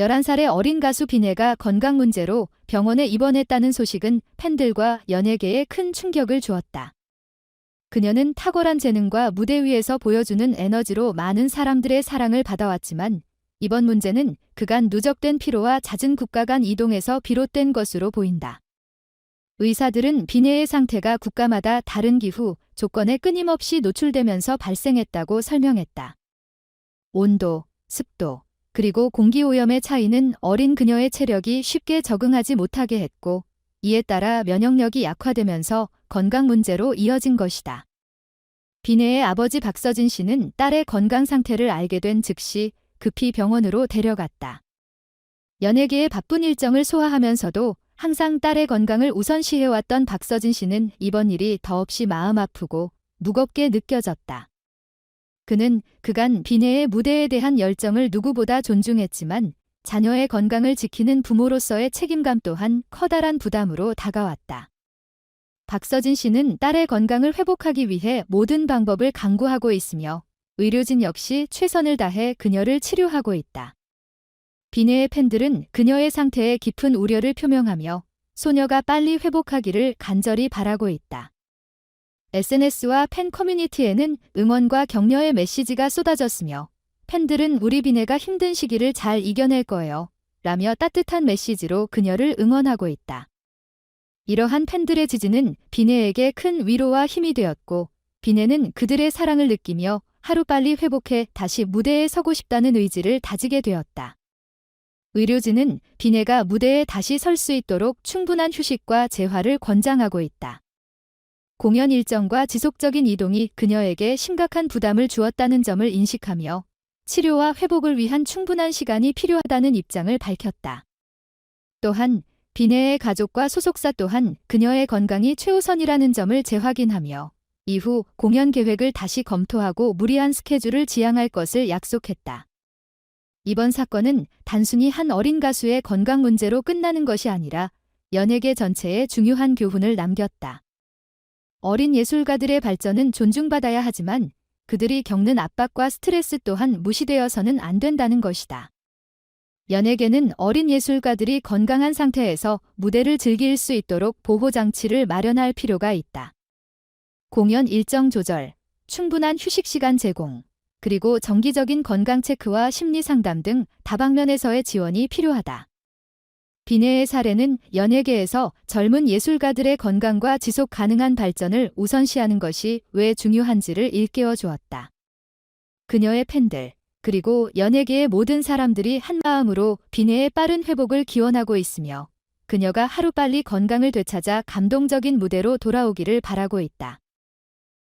11살의 어린 가수 비네가 건강 문제로 병원에 입원했다는 소식은 팬들과 연예계에 큰 충격을 주었다. 그녀는 탁월한 재능과 무대 위에서 보여주는 에너지로 많은 사람들의 사랑을 받아왔지만 이번 문제는 그간 누적된 피로와 잦은 국가 간 이동에서 비롯된 것으로 보인다. 의사들은 비네의 상태가 국가마다 다른 기후, 조건에 끊임없이 노출되면서 발생했다고 설명했다. 온도, 습도, 그리고 공기오염의 차이는 어린 그녀의 체력이 쉽게 적응하지 못하게 했고, 이에 따라 면역력이 약화되면서 건강 문제로 이어진 것이다. 비네의 아버지 박서진 씨는 딸의 건강 상태를 알게 된 즉시 급히 병원으로 데려갔다. 연예계의 바쁜 일정을 소화하면서도 항상 딸의 건강을 우선시해왔던 박서진 씨는 이번 일이 더없이 마음 아프고 무겁게 느껴졌다. 그는 그간 비네의 무대에 대한 열정을 누구보다 존중했지만 자녀의 건강을 지키는 부모로서의 책임감 또한 커다란 부담으로 다가왔다. 박서진 씨는 딸의 건강을 회복하기 위해 모든 방법을 강구하고 있으며 의료진 역시 최선을 다해 그녀를 치료하고 있다. 비네의 팬들은 그녀의 상태에 깊은 우려를 표명하며 소녀가 빨리 회복하기를 간절히 바라고 있다. SNS와 팬 커뮤니티에는 응원과 격려의 메시지가 쏟아졌으며 팬들은 우리 비네가 힘든 시기를 잘 이겨낼 거예요. 라며 따뜻한 메시지로 그녀를 응원하고 있다. 이러한 팬들의 지지는 비네에게 큰 위로와 힘이 되었고 비네는 그들의 사랑을 느끼며 하루빨리 회복해 다시 무대에 서고 싶다는 의지를 다지게 되었다. 의료진은 비네가 무대에 다시 설 수 있도록 충분한 휴식과 재활을 권장하고 있다. 공연 일정과 지속적인 이동이 그녀에게 심각한 부담을 주었다는 점을 인식하며 치료와 회복을 위한 충분한 시간이 필요하다는 입장을 밝혔다. 또한 비네의 가족과 소속사 또한 그녀의 건강이 최우선이라는 점을 재확인하며 이후 공연 계획을 다시 검토하고 무리한 스케줄을 지양할 것을 약속했다. 이번 사건은 단순히 한 어린 가수의 건강 문제로 끝나는 것이 아니라 연예계 전체에 중요한 교훈을 남겼다. 어린 예술가들의 발전은 존중받아야 하지만 그들이 겪는 압박과 스트레스 또한 무시되어서는 안 된다는 것이다. 연예계는 어린 예술가들이 건강한 상태에서 무대를 즐길 수 있도록 보호장치를 마련할 필요가 있다. 공연 일정 조절, 충분한 휴식 시간 제공, 그리고 정기적인 건강 체크와 심리 상담 등 다방면에서의 지원이 필요하다. 비네의 사례는 연예계에서 젊은 예술가들의 건강과 지속 가능한 발전을 우선시하는 것이 왜 중요한지를 일깨워 주었다. 그녀의 팬들, 그리고 연예계의 모든 사람들이 한 마음으로 비네의 빠른 회복을 기원하고 있으며 그녀가 하루빨리 건강을 되찾아 감동적인 무대로 돌아오기를 바라고 있다.